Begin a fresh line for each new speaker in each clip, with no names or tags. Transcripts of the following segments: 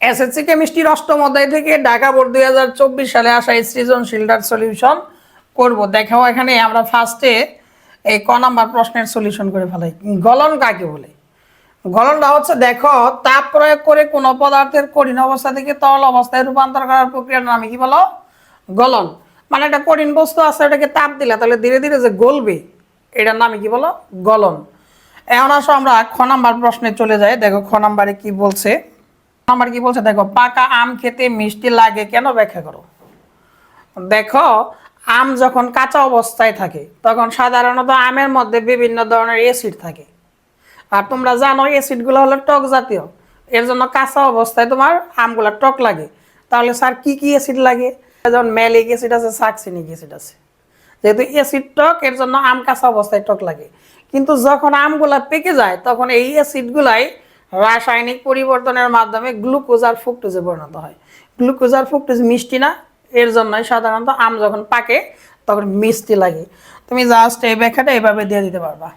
SSC কেমিস্ট্রির অষ্টম অধ্যায় থেকে ঢাকা বোর্ড দুই হাজার চব্বিশ সালে আসা সৃজনশীলটার সলিউশন করব। দেখাও এখানে আমরা ফার্স্টে এই ক নাম্বার প্রশ্নের সলিউশন করে ফেলাই। গলন কাকে বলে? গলনটা হচ্ছে, দেখো, তাপ প্রয়োগ করে কোনো পদার্থের কঠিন অবস্থা থেকে তরল অবস্থায় রূপান্তর করার প্রক্রিয়ার নামে কি বলো? গলন। মানে একটা কঠিন বস্তু আছে, ওটাকে তাপ দিলে তাহলে ধীরে ধীরে যে গলবে, এটার নামে কি বলো? গলন। এখন আসো আমরা খ নাম্বার প্রশ্নে চলে যাই। দেখো খ নাম্বারে কি বলছে? নাম্বার কি বলছে? দেখো, পাকা আম খেতে মিষ্টি লাগে কেন ব্যাখ্যা করো। দেখো, আম যখন কাঁচা অবস্থায় থাকে, তখন সাধারণত আমের মধ্যে বিভিন্ন ধরনের অ্যাসিড থাকে। আর তোমরা জানো অ্যাসিডগুলো হলো টক জাতীয়। এর জন্য কাঁচা অবস্থায় তোমার আমগুলো টক লাগে। তাহলে স্যার, কি কি অ্যাসিড লাগে? যেমন ম্যালিক অ্যাসিড আছে সাকসিনিক অ্যাসিড আছে। যেহেতু অ্যাসিড টক, এর জন্য আম কাঁচা অবস্থায় টক লাগে। কিন্তু যখন আমগুলা পেকে যায়, তখন এই অ্যাসিডগুলাই রাসায়নিক পরিবর্তনের মাধ্যমে গ্লুকোজ আর ফুকটোজে পরিণত হয়। গ্লুকোজ আর ফুকটোজ মিষ্টি না, এর জন্যই সাধারণত আম যখন পাকে, তখন মিষ্টি লাগে। তুমি জাস্ট এই ব্যাখ্যাটা এভাবে দিয়ে দিতে পারবা।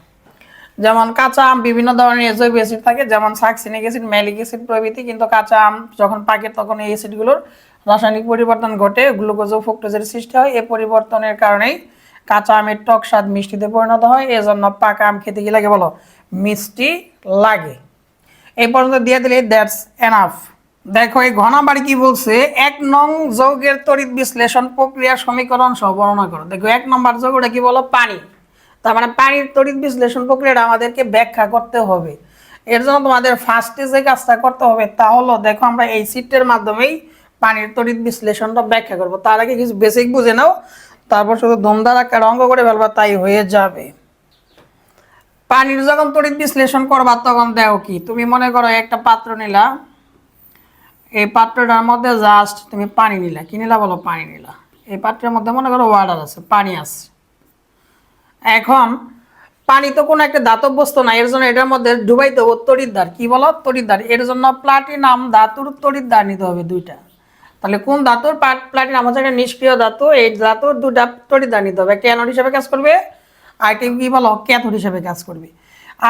যেমন কাঁচা আম বিভিন্ন ধরনের এজৈব অ্যাসিড থাকে, যেমন সাকসিনিক অ্যাসিড ম্যালিক অ্যাসিড প্রভৃতি, কিন্তু কাঁচা আম যখন পাকে, তখন এই অ্যাসিডগুলোর রাসায়নিক পরিবর্তন ঘটে গ্লুকোজ ও ফ্রুক্টোজের সৃষ্টি হয়। এই পরিবর্তনের কারণেই কাঁচা আমের টক স্বাদ মিষ্টিতে পরিণত হয়। এজন্য পাকা আম খেতে কি লাগে বলো? মিষ্টি লাগে। এই পর্যন্ত দিয়ে দিলে দ্যাটস এনাফ দেখো, এই ঘনাবাড়ি কি বলছে? এক নং যৌগের তড়িৎ বিশ্লেষণ প্রক্রিয়া সমীকরণ সহ বর্ণনা করো। দেখো, এক নম্বর যৌগটা কি বলো? পানি। তার মানে পানির তড়িৎ বিশ্লেষণ প্রক্রিয়াটা আমাদেরকে ব্যাখ্যা করতে হবে। এর জন্য তোমাদের ফার্স্টে যে কাজটা করতে হবে তা হলো, দেখো, আমরা এই সিটের মাধ্যমেই পানির তড়িৎ বিশ্লেষণটা ব্যাখ্যা করব। তার আগে কিছু বেসিক বুঝে নাও, তারপর শুধু দমদার আকার অঙ্ক করে ফেলবা, তাই হয়ে যাবে। পানির যখন তড়িৎ বিশ্লেষণ করবা তখন দেখো কি, তুমি মনে করো একটা পাত্র নিলা, এই পাত্রটার মধ্যে জাস্ট তুমি পানি নিলা। কি নিলা বলো? পানি নিলা। এই পাত্রের মধ্যে মনে করো ওয়াটার আছে, পানি আছে। এখন পানি তো কোনো একটা ধাতব বস্তু না, এর জন্য এটার মধ্যে ডুবাইতে হবে তড়িৎদ্বার কি বলো? তড়িৎদ্বার এর জন্য প্লাটিনাম ধাতুর তড়িৎদ্বার নিতে হবে দুইটা। তাহলে কোন ধাতুর প্লাটিনাম হচ্ছে একটা নিষ্ক্রিয় ধাতু, এই ধাতুর দুটা তড়িৎদ্বার নিতে হবে। অ্যানোড হিসাবে কাজ করবে আর বলো? ক্যাথোড হিসাবে কাজ করবে।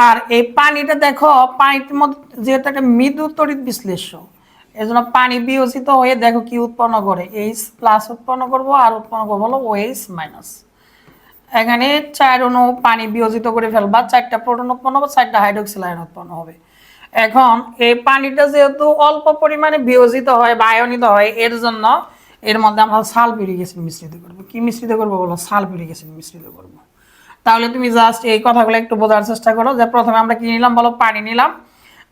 আর এই পানিটা দেখো, পানির মধ্যে যেহেতু একটা মৃদু তড়িৎ বিশ্লেষ্য এই জন্য পানি বিয়োজিত হয়ে দেখো কি উৎপন্ন করে। এইচ প্লাস উৎপন্ন করব আর উৎপন্ন করব হলো ওএইচ মাইনাস এখানে চার অণু পানি বিয়োজিত করে ফেলবা, চারটা প্রোটন উৎপন্ন হবে, চারটা হাইড্রোক্সিল আয়ন উৎপন্ন হবে। এখন এই পানিটা যেহেতু অল্প পরিমাণে বিয়োজিত হয় বা আয়নিত হয়, এর জন্য এর মধ্যে আমরা সালফিউরিক অ্যাসিড মিশ্রিত করব। কি মিশ্রিত করব বলো? সালফিউরিক অ্যাসিড মিশ্রিত করব। তাহলে তুমি জাস্ট এই কথাগুলো একটু বোঝার চেষ্টা করো যে প্রথমে আমরা কি নিলাম বলো? পানি নিলাম।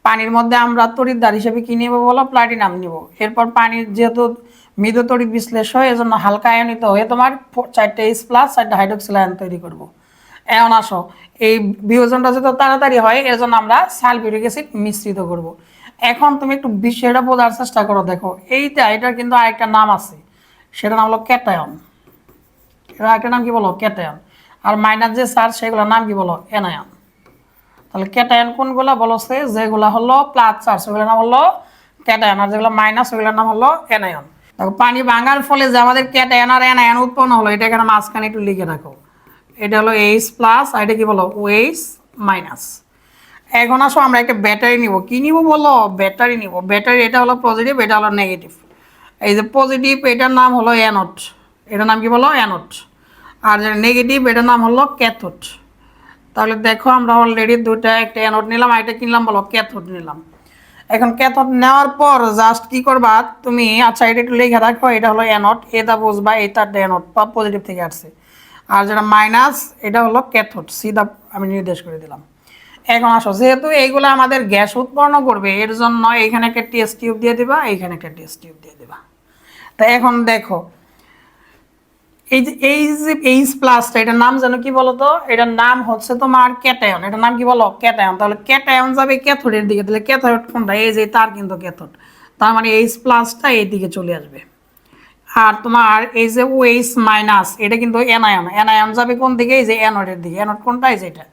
পানির মধ্যে আমরা তড়িৎদ্বার হিসেবে কি নেব বলো? প্লাটিনাম নিব। এরপর পানির যেহেতু মৃদু তড়িৎ বিশ্লেষ হয় এজন্য হালকা আয়নিত হয়ে তোমার চারটে এইচ প্লাস চারটে হাইড্রোক্সিল আয়ন তৈরি করব। এখন আসো। এই বিয়োজনটা যত তাড়াতাড়ি হয় এর জন্য আমরা সালফিউরিক অ্যাসিড মিশ্রিত করব। এখন তুমি একটু বিষয়টা বোঝার চেষ্টা করো, দেখো। এইটা, এটার কিন্তু আরেকটা নাম আছে। সেটা নাম হলো ক্যাটায়ন এর আরেকটা নাম কি বলো? ক্যাটায়ন আর মাইনাস যে সার সেগুলোর নাম কি বলো? এনায়ন তাহলে ক্যাটায়ন কোনগুলো বলছে যেগুলো হলো প্লাস চার্জ সেগুলোর নাম হলো ক্যাটায়ন আর যেগুলো মাইনাস সেগুলোর নাম হলো এনায়ন দেখো, পানি ভাঙার ফলে যে আমাদের ক্যাটায়ন আর এনায়ন উৎপন্ন হলো, এটা এখানে মাঝখানে একটু লিখে রাখো। এটা হলো এইচ প্লাস আর এটা কি বলো? ওএইচ মাইনাস এখন আসো, আমরা একটা ব্যাটারি নিব। কি নিব বলো? ব্যাটারি নিব। ব্যাটারি এটা হলো পজিটিভ এটা হলো নেগেটিভ এই যে পজিটিভ এটার নাম হলো অ্যানোড এটার নাম কি বলো? অ্যানোড আর যেটা নেগেটিভ এটার নাম হলো ক্যাথোড তাহলে দেখো আমরা অলরেডি দুটা একটা অ্যানোড নিলাম আর কিনলাম, বলো ক্যাথোড নিলাম। এখন ক্যাথোড নেওয়ার পর জাস্ট কি করবা তুমি আচ্ছা এটা একটু লিখে রাখো, এটা হলো অ্যানোড এটা বুঝবা এটা অ্যানোড পজিটিভ থেকে আসছে। আর যেটা মাইনাস এটা হলো ক্যাথোড সিধা আমি নির্দেশ করে দিলাম। এখন আসো, যেহেতু এইগুলো আমাদের গ্যাস উৎপন্ন করবে, এর জন্য এইখানে একটা টেস্ট টিউব দিয়ে দিবা এইখানে একটা টেস্ট টিউব দিয়ে দিবা। তা এখন দেখো এই যে এই যে এইচ প্লাসটা এটার নাম যেন কি বলতো? এটার নাম হচ্ছে তোমার ক্যাটায়ন এটার নাম কি বলো? ক্যাটায়ন তাহলে ক্যাটায়ন যাবে ক্যাথোডের দিকে। তাহলে ক্যাথোড কোনটা? এই যে, তার কিন্তু ক্যাথোড তার মানে এইচ প্লাসটা এই দিকে চলে আসবে। আর তোমার এই যে ওএইচ মাইনাস এটা কিন্তু অ্যানায়ন অ্যানায়ন যাবে কোন দিকে? এই যে অ্যানোডের দিকে। অ্যানোড কোনটা? এই যে, এটা।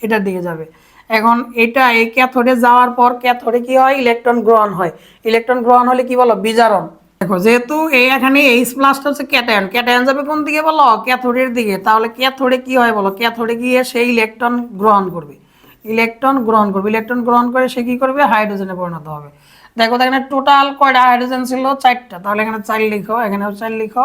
এটার দিকে যাবে। এখন এটা এই ক্যাথোডে যাওয়ার পর ক্যাথোডে কি হয়? ইলেকট্রন গ্রহণ হয়। ইলেকট্রন গ্রহণ হলে কি বলো? বিজারণ। দেখো, যেহেতু এই এখানে এইচ প্লাসটা হচ্ছে ক্যাটায়ন ক্যাটায়ন যাবে কোন দিকে বলো? ক্যাথোডের দিকে। তাহলে ক্যাথোডে কি হয় বলো? ক্যাথোডে গিয়ে সেই ইলেকট্রন গ্রহণ করবে। ইলেকট্রন গ্রহণ করবে। ইলেকট্রন গ্রহণ করে সে কি করবে? হাইড্রোজেনে পরিণত হবে। দেখো এখানে টোটাল কয়টা হাইড্রোজেন ছিল? চারটা। তাহলে এখানে চার লিখো, এখানেও চার লিখো।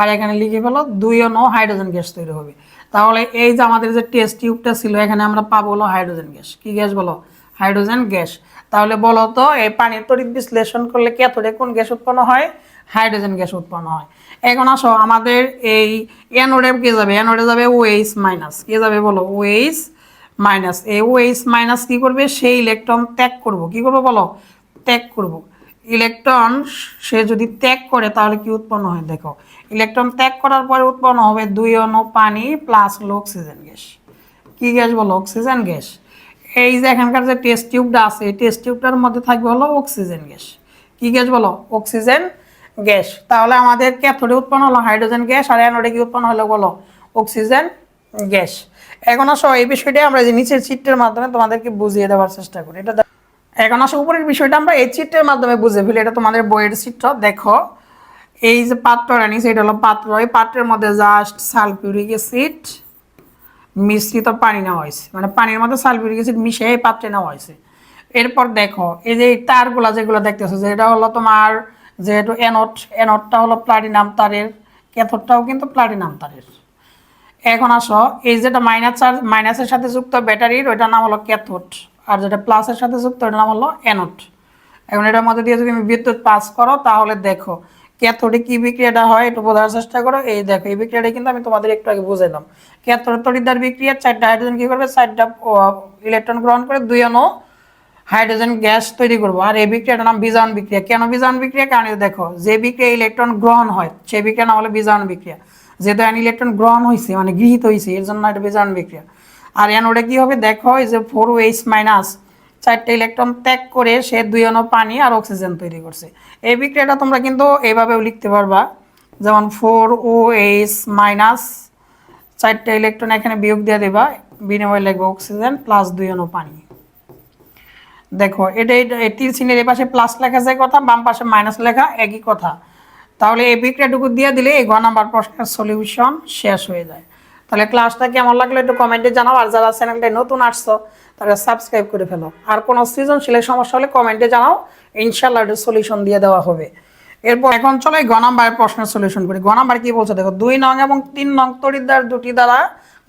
আর এখানে লিখে ফেলো দুই নো হাইড্রোজেন গ্যাস তৈরি হবে। তাহলে এই যে আমাদের যে টেস্ট টিউবটা ছিল, এখানে আমরা পাবো হলো হাইড্রোজেন গ্যাস কি গ্যাস বলো? হাইড্রোজেন গ্যাস তাহলে বলো তো, এই পানির তড়িৎ বিশ্লেষণ করলে ক্যাথোডে কোন গ্যাস উৎপন্ন হয়? হাইড্রোজেন গ্যাস উৎপন্ন হয়। এখন আসো, আমাদের এই অ্যানোডে কে যাবে? অ্যানোডে যাবে ওএইচ মাইনাস কে যাবে বলো? ওএইচ মাইনাস এই ওএইচ মাইনাস কি করবে? সেই ইলেকট্রন ত্যাগ করব। কি করব বলো? ত্যাগ করব। ইলেকট্রন সে যদি ত্যাগ করে, তাহলে কি উৎপন্ন হয়? দেখো ইলেকট্রন ত্যাগ করার পরে উৎপন্ন হবে দুই অণু পানি প্লাস হলো অক্সিজেন গ্যাস। কি গ্যাস বলো? Oxygen gas. এই যে এখানকার যে টেস্ট টিউবটা আছে, এই টেস্ট টিউবটার মধ্যে থাকবে হলো অক্সিজেন গ্যাস কি গ্যাস বলো? অক্সিজেন গ্যাস তাহলে আমাদের ক্যাথোডে উৎপন্ন হলো হাইড্রোজেন গ্যাস আর অ্যানোডে কি উৎপন্ন হলো বলো? অক্সিজেন গ্যাস এখন আসো, এই বিষয়টা আমরা যে নিচের চিত্রের মাধ্যমে তোমাদেরকে বুঝিয়ে দেওয়ার চেষ্টা করি। এটা এখন আসো, উপরের বিষয়টা আমরা এই চিত্রের মাধ্যমে বুঝে ফেলি। এটা তোমাদের বইয়ের চিত্র দেখো। এই যে পাত্রটা নিচে, এটা হলো পাত্র। এই পাত্রের মধ্যে জাস্ট সালফিউরিক অ্যাসিড মিশ্রিত পানি নেওয়া হয়েছে। মানে পানির মধ্যে সালফিউরিক অ্যাসিড মিশিয়ে পাত্রে নেওয়া হয়েছে। এরপর দেখো, এই যে তারগুলা যেগুলো দেখতেছো, যে এটা হলো তোমার যেহেতু এনট অ্যানোটটা হলো প্লাটিনাম তারের, ক্যাথোডটাও কিন্তু প্লাটিনাম তারের। এখন আসো, এই যেটা মাইনাস চার্জ মাইনাসের সাথে যুক্ত ব্যাটারির ওইটার নাম হলো ক্যাথোড আর যেটা প্লাসের সাথে যুক্ত, ওইটার নাম হলো অ্যানোড এখন এটার মধ্যে দিয়ে যদি তুমি বিদ্যুৎ পাস করো, তাহলে দেখো ক্যাথোডে কি বিক্রিয়াটা হয় একটু বোঝার চেষ্টা করো। এই দেখো, এই বিক্রিয়াটা কিন্তু আমি তোমাদের একটু আগে বুঝাইলাম ক্যাথোড তরিদার বিক্রিয়া, চারটা হাইড্রোজেন কি করবে? চারটা ইলেকট্রন গ্রহণ করে দুই অণু হাইড্রোজেন গ্যাস তৈরি করব। আর এই বিক্রিয়াটার নাম বিজারণ বিক্রিয়া। কেন বিজারণ বিক্রিয়া? কারণ দেখো, যে বিক্রিয়া ইলেকট্রন গ্রহণ হয় সেই বিক্রিয়া নাম হলো বিজারণ বিক্রিয়া। যেহেতু অ্যান ইলেকট্রন গ্রহণ হয়েছে মানে গৃহীত হয়েছে এর জন্য এটা বিজারণ বিক্রিয়া। আর অ্যানোডে কি হবে? দেখো, এই যে ফোর এইচ মাইনাস চারটে ইলেকট্রন ত্যাগ করে সে দুই অণু পানি আর অক্সিজেন তৈরি করছে। এই বিক্রিয়াটা তোমরা কিন্তু এইভাবেও লিখতে পারবা। যেমন ফোর ও এইচ মাইনাস চারটে ইলেকট্রন এখানে বিয়োগ দিয়ে দেবা, বিনিময়ে লিখব অক্সিজেন প্লাস দুই অণু পানি। দেখো, এটা এই তীর এই পাশে প্লাস লেখা যায় কথা, বাম পাশে মাইনাস লেখা একই কথা। তাহলে এই বিক্রিয়াটুকু দিয়ে দিলে এই ঘ নাম্বার প্রশ্নের সলিউশন শেষ হয়ে যায়। তাহলে ক্লাসটা কেমন লাগল একটু কমেন্টে জানাও, আর যারা চ্যানেলটায় নতুন আসছো, তারা সাবস্ক্রাইব করে ফেলো। আর কোনো সৃজনশীলের সমস্যা হলে কমেন্টে জানাও ইনশাল্লাহ এটার সলিউশন দিয়ে দেওয়া হবে। এরপর এখন চলো গ নাম্বারের প্রশ্নের সলিউশন করি। গ নাম্বার কি বলছে? দেখো, দুই নং এবং তিন নং তড়িৎদ্বার দুটি দ্বারা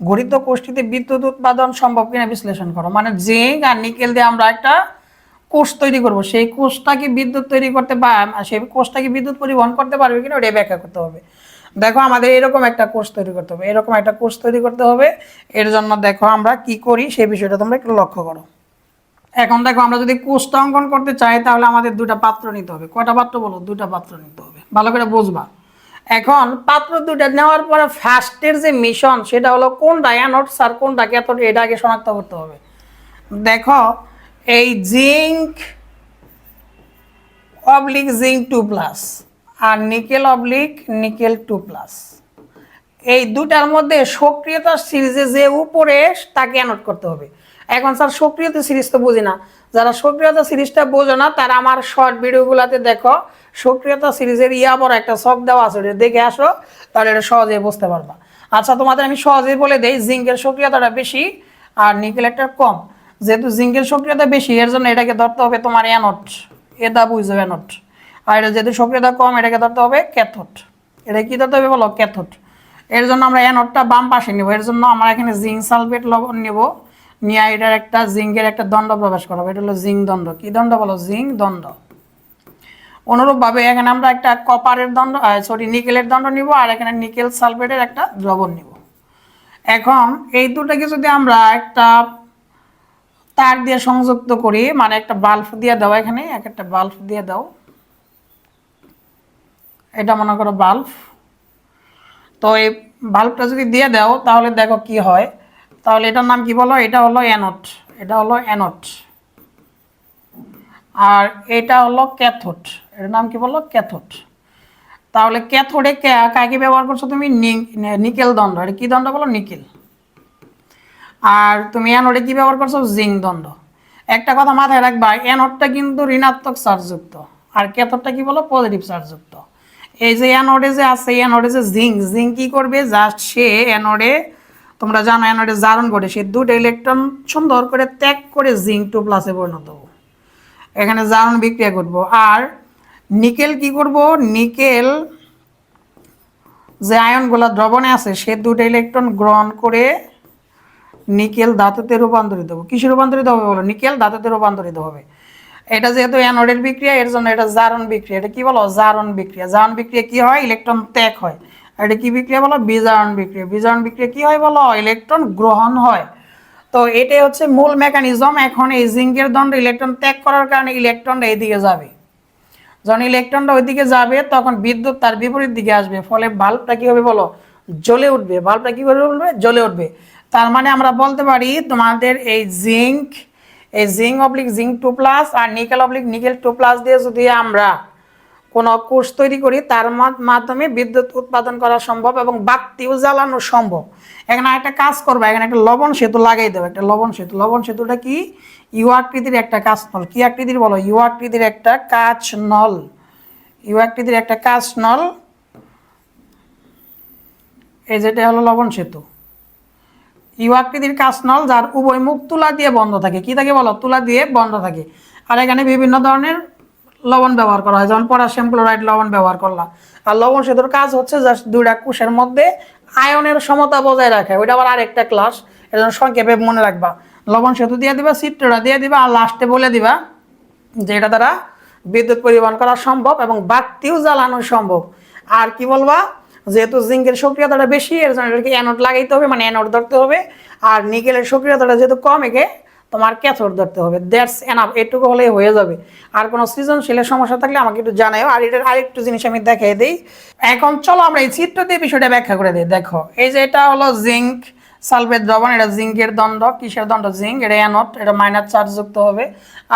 গঠিত কোষ্ঠীতে বিদ্যুৎ উৎপাদন সম্ভব কিনা বিশ্লেষণ করো। মানে জিঙ্ক আর নিকেল দিয়ে আমরা একটা কোষ তৈরি করব। সেই কোষটা কি বিদ্যুৎ তৈরি করতে বা সেই কোষটা কি বিদ্যুৎ পরিবহন করতে পারবে কিনা ওটা ব্যাখ্যা করতে হবে। দেখো আমাদের এরকম একটা কোষ তৈরি করতে হবে। এরকম একটা কোষ তৈরি করতে হবে। এর জন্য দেখো আমরা কি করি, সেই বিষয়টা তোমরা একটু লক্ষ্য করো। এখন দেখো আমরা যদি কোষটা অঙ্কন করতে চাই, তাহলে আমাদের দুটা পাত্র নিতে হবে। কটা পাত্র বলো? দুটা পাত্র নিতে হবে। ভালো করে বুঝবা। এখন পাত্র দুটা নেওয়ার পরে ফার্স্টের যে মিশন সেটা হলো কোনটা অ্যানোডস আর কোনটা ক্যাথোড এটা আগে শনাক্ত করতে হবে। দেখো, এই zinc oblique zinc two plus আর nickel oblique, nickel two plus. এই দুটার মধ্যে সক্রিয়তা সিরিজে যে উপরে তাকে অ্যানোট করতে হবে? এখন স্যার, সক্রিয়তা সিরিজ তো বুঝি না। যারা সক্রিয়তা সিরিজটা বোঝো না, তারা আমার শর্ট ভিডিওগুলোতে দেখো, সক্রিয়তা সিরিজের ইয়া বড় একটা শখ দেওয়া আছে, ওটা দেখে আসো, তাহলে এটা সহজে বুঝতে পারবা। আচ্ছা তোমাদের আমি সহজেই বলে দেই, জিঙ্কের সক্রিয়তাটা বেশি আর নিকেলেরটা কম। যেহেতু জিঙ্কের সক্রিয়তা বেশি, এর জন্য এটাকে ধরতে হবে তোমার অ্যানোট এটা বুঝো অ্যানোট আর এটা যেহেতু সক্রিয়তা কম, এটাকে ধরতে হবে ক্যাথোড এটা কি ধরতে হবে বলো? ক্যাথোড এর জন্য আমরা অ্যানোডটা বাম পাশে নিব। এর জন্য আমরা এখানে জিঙ্ক সালফেট লবণ নেব। নিয়ে এটার একটা জিঙ্কের একটা দণ্ড প্রবেশ করাবো। এটা হলো জিঙ্ক দণ্ড। কি দণ্ড বলো? জিঙ্ক দণ্ড। অনুরূপভাবে এখানে আমরা একটা কপারের দণ্ড সরি নিকেলের দণ্ড নিব আর এখানে নিকেল সালফেটের একটা দ্রবণ নিব। এখন এই দুটাকে যদি আমরা একটা তার দিয়ে সংযুক্ত করি মানে একটা বাল্ব দিয়ে দাও এখানে, এক একটা বাল্ব দিয়ে দাও। এটা মনে করো বাল্ব তো এই বাল্বটা যদি দিয়ে দাও, তাহলে দেখো কি হয়। তাহলে এটার নাম কি বলো? এটা হলো অ্যানোট এটা হলো অ্যানোট আর এটা হলো ক্যাথোড এটার নাম কি বলো? ক্যাথোড তাহলে ক্যাথোডে কাকে ব্যবহার করছ তুমি? নিকেল দণ্ড। এটা কি দণ্ড বলো? নিকেল আর তুমি অ্যানোডে কি ব্যবহার করছ? জিঙ্ক দণ্ড। একটা কথা মাথায় রাখবা অ্যানোডটা কিন্তু ঋণাত্মক চার্জযুক্ত আর ক্যাথোডটা কি বলো? পজিটিভ চার্জযুক্ত এই যে অ্যানোডে যে আছে, অ্যানোডে যে জিঙ্ক জিঙ্ক কি করবে? জাস্ট সে অ্যানোডে, তোমরা জানো অ্যানোডে জারণ করে, সে দুটো ইলেকট্রন সুন্দর করে ত্যাগ করে জিঙ্ক টু প্লাসে পরিণত এখানে জারণ বিক্রিয়া করব। আর নিকেল কি করব? নিকেল যে আয়নগুলো দ্রবণে আছে, সে দুটো ইলেকট্রন গ্রহণ করে নিকেল ধাতুতে রূপান্তরিত হবে। কিসে রূপান্তরিত হবে বলো? নিকেল ধাতুতে রূপান্তরিত হবে। এটা যেহেতু অ্যানোডের বিক্রিয়া, এর জন্য এটা জারণ বিক্রিয়া। এটা কি বলো? জারণ বিক্রিয়া। জারণ বিক্রিয়া কি হয়? ইলেকট্রন ত্যাগ হয়। এটা কি বিক্রিয়া বলো? বিজারণ বিক্রিয়া। বিজারণ বিক্রিয়া কি হয় বলো? ইলেকট্রন গ্রহণ হয়। তো এটাই হচ্ছে মূল মেকানিজম এখন এই জিঙ্কের দণ্ড ইলেকট্রন ত্যাগ করার কারণে ইলেকট্রনটা এইদিকে যাবে। যখন ইলেকট্রনটা ওইদিকে যাবে, তখন বিদ্যুৎ তার বিপরীত দিকে আসবে। ফলে বাল্বটা কি হবে বলো? জ্বলে উঠবে। বাল্বটা কি করে উঠবে? জ্বলে উঠবে। তার মানে আমরা বলতে পারি তোমাদের এই জিঙ্ক এই zinc oblique zinc two plus আর nickel oblique nickel two plus দিয়ে যদি আমরা কোনো কোর্স তৈরি করি, তার মাধ্যমে বিদ্যুৎ উৎপাদন করা সম্ভব এবং বাতিও জ্বালানো সম্ভব। এখানে একটা কাজ করবে, এখানে একটা লবণ সেতু লাগাই দেবে, একটা লবণ সেতু। লবণ সেতুটা কি? ইউ আকৃতির একটা কাজ নল। কি আকৃতির বলো? ইউ আকৃতির একটা কাচ নল। ইউ আকৃতির একটা কাচ নল। এই যেটা হলো লবণ সেতু। ইউ আকৃতির কাচ নল যার উভয় মুখ তুলা দিয়ে বন্ধ থাকে। কি থাকে বলো? তুলা দিয়ে বন্ধ থাকে। আর এখানে বিভিন্ন ধরনের লবণ ব্যবহার করা হয়। যেমন পটাশিয়াম ক্লোরাইড লবণ ব্যবহার করলাম। আর লবণ সেতুর কাজ হচ্ছে জাস্ট দুইটা কোষের মধ্যে আয়নের সমতা বজায় রাখে। ওইটা আবার আরেকটা ক্লাস জন্য সংক্ষেপে মনে রাখবা। লবণ সেতু দিয়ে দিবা, চিত্রটা দিয়ে দিবা, আর লাস্টে বলে দিবা যে এটা দ্বারা বিদ্যুৎ পরিবহন করা সম্ভব এবং বাতিও জ্বালানো সম্ভব। আর কি বলবা? যেহেতু জিঙ্কের সক্রিয়তাটা বেশি, এর জন্য এটাকে অ্যানোড লাগাইতে হবে মানে অ্যানোড ধরতে হবে। আর নিকেলের সক্রিয়তাটা যেহেতু কম, একে তোমার ক্যাথোড ধরতে হবে। দ্যাটস এনাফ এটুকু হলেই হয়ে যাবে। আর কোনো সৃজনশীলের সমস্যা থাকলে আমাকে একটু জানাও আর এটার আরেকটু জিনিস আমি দেখাই দিই। এখন চলো আমরা এই চিত্র দিয়ে বিষয়টা ব্যাখ্যা করে দিই। দেখো, এই যে এটা হলো জিঙ্ক, সালফেট দ্রবণ, এটা জিঙ্কের দণ্ড কিসের দণ্ড জিঙ্ক, এটা অ্যানোড এটা মাইনাস চার্জ যুক্ত হবে।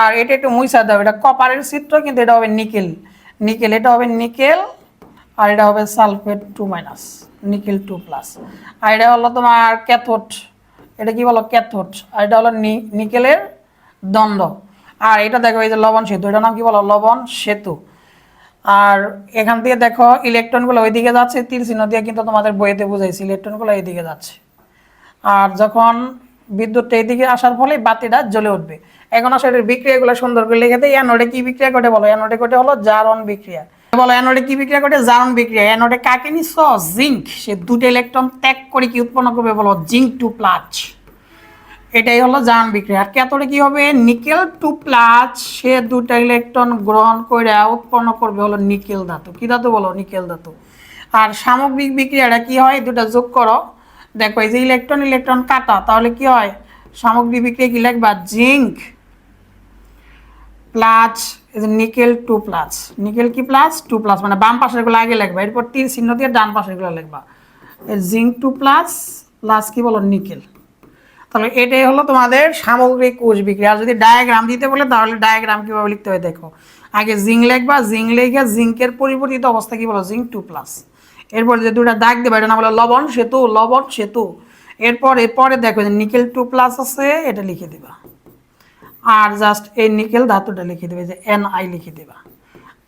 আর এটা একটু মুইসা দেবে এটা কপারের চিত্র, কিন্তু এটা হবে নিকেল নিকেল এটা হবে নিকেল আর এটা হবে sulphate two minus, nickel two plus. আর এটা হলো তোমার ক্যাথোড। এটা কি বলো? ক্যাথোড। আর এটা হলো নিকেলের দণ্ড আর এটা দেখো, এই যে লবণ সেতু, এটার নাম কি বলো? লবণ সেতু। আর এখান থেকে দেখো, ইলেকট্রনগুলো ওইদিকে যাচ্ছে তীর চিহ্ন দিয়ে কিন্তু তোমাদের বইতে বুঝাইছি, ইলেকট্রনগুলো এইদিকে যাচ্ছে। আর যখন বিদ্যুৎটা এইদিকে আসার ফলে বাতিটা জ্বলে উঠবে। এখন আসলে বিক্রিয়াগুলো সুন্দর করে লিখে দেয় অ্যানোডে কি বিক্রিয়া ঘটে বলো? অ্যানোডে ঘটে হলো জারণ বিক্রিয়া। বলো অ্যানোডে কি বিক্রিয়া ঘটে জারণ বিক্রিয়া। অ্যানোডে কাকে নিচ্ছ জিঙ্ক সে দুটো ইলেকট্রন ত্যাগ করে কি উৎপন্ন করবে বলো? জিঙ্ক টু প্লাস এটাই হলো জারণ বিক্রিয়া। আর ক্যাথোডে কি হবে? নিকেল টু প্লাস সে দুটা ইলেকট্রন গ্রহণ করে উৎপন্ন করবে হলো নিকেল ধাতু। কি ধাতু বলো? নিকেল ধাতু। আর সামগ্রিক বিক্রিয়াটা কি হয়? দুটা যোগ করো। দেখো, এই যে ইলেকট্রন ইলেকট্রন কাটা, তাহলে কি হয়? সামগ্রিক বিক্রিয়া কি লিখবা? Zinc nickel two plus. Nickel কি প্লাস? টু প্লাস মানে বাম পাশেরগুলো আগে লিখবা। এরপর তীর চিহ্ন দিয়ে ডান পাশেরগুলো লিখবা। জিঙ্ক টু প্লাস প্লাস কি বলো? নিকেল। তাহলে এটাই হলো তোমাদের সামগ্রিক কোষ বিক্রিয়া। আর যদি ডায়াগ্রাম দিতে বলে, তাহলে ডায়াগ্রাম কীভাবে লিখতে হয় দেখো। আগে জিঙ্ক লিখবা, জিঙ্ক লিখে, জিঙ্কের পরিবর্তিত অবস্থা কি বলো? Zinc two plus. এরপর যে দুটা দাগ দেবে এটা না বলে লবণ সেতু লবণ সেতু। এরপর, এরপরে দেখো যে নিকেল টু প্লাস আছে, এটা লিখে দিবা। আর জাস্ট এই নিকেল ধাতুটা লিখে দেবে যে এন আই লিখে দেবা।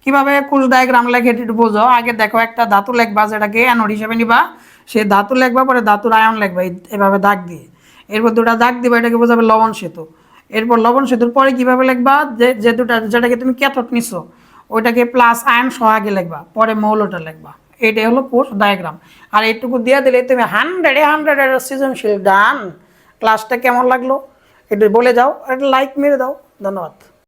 কীভাবে কোষ ডায়াগ্রাম লেখে একটু বোঝো। আগে দেখো, একটা ধাতু লেখবা যেটাকে অ্যানোড হিসেবে নিবা। সে ধাতু লেখবা, পরে ধাতুর আয়ন লেখবা এভাবে দাগ দিয়ে। এরপর দুটা দাগ দিবা, এটাকে বোঝাবে লবণ সেতু। এরপর লবণ সেতুর পরে কীভাবে লিখবা? যে যে দুটা, যেটাকে তুমি ক্যাথোড নিছো, ওইটাকে প্লাস আয়ন সহ আগে লিখবা। পরে মৌলটা লিখবা। এটাই হলো কোষ ডায়াগ্রাম আর এইটুকু দিয়ে দিলে তুমি হান্ড্রেডে হান্ড্রেড সৃজনশীল ডান ক্লাসটা কেমন লাগল? একটু বলে যাও একটা লাইক মেরে দাও। ধন্যবাদ।